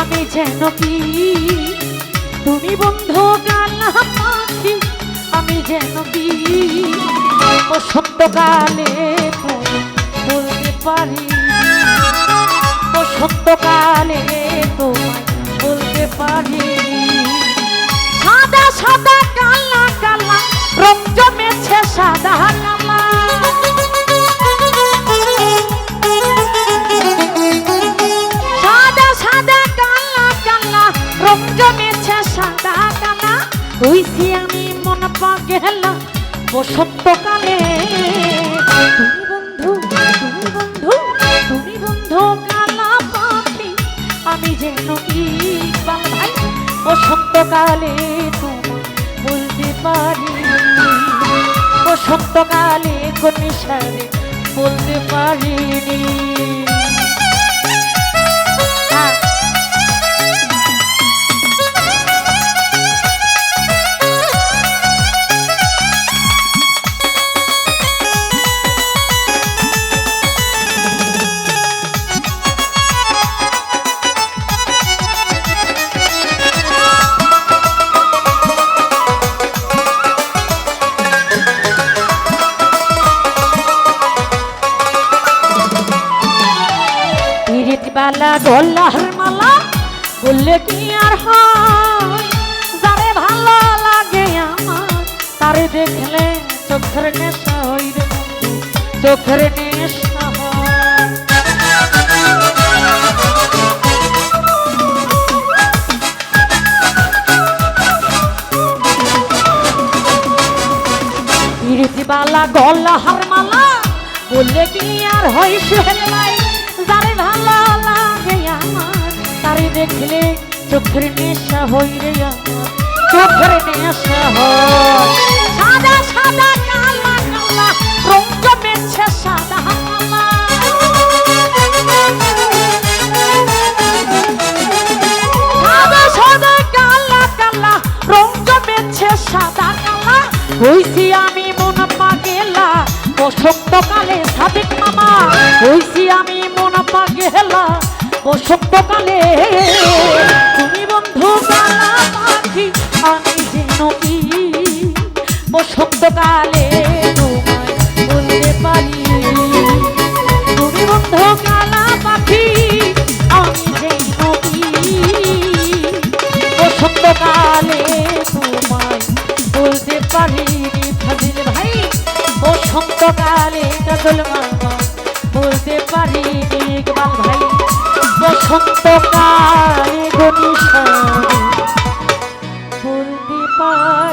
আমি যেন কি? তুমি বন্ধু কালা পাখি আমি যেন কি? বসন্তকালে বলতে পারি। বসন্তকালে হইছি আমি মন পাগেলা, বসন্তকালে। তুমি বন্ধু তুমি বন্ধু তুমি বন্ধু কালা পাখি আমি যেন ইকবাল ভাই বসন্তকালে তোমায় বলতে পারি। বসন্তকালে কোন সারে বলতে পারিনি। বালা ডলার মালা, বললে কি আর যারে ভালো লাগে আমার, তারে দেখলে চোখের চোখের বালা গলা হার মালা, বললে কি আর হয় সুহেলাই যারে ভালো দেখলে চোখের নেশা হই রে চোখের নেশা হয়। সাদা সাদা, কালা কালা রং জমেছে সাদা সাদা কালা। হইছি আমি মন পাগেলা, বসন্তকালে সাদিক মামা। হইছি আমি মন পাগেলা বসন্তকালে তুমি বন্ধু কালা পাখি আমি যেন কি? বসন্তকালে তোমায় বলতে পারি। তুমি বন্ধু কালা পাখি আমি যেন কি? বসন্তকালে তোমায় বলতে পারিনি ফাজিল ভাই। বসন্তকালে কাজল মামা বলতে পারিনি ইকবাল ভাই। বসন্তকালে গনিশা ফুল পারি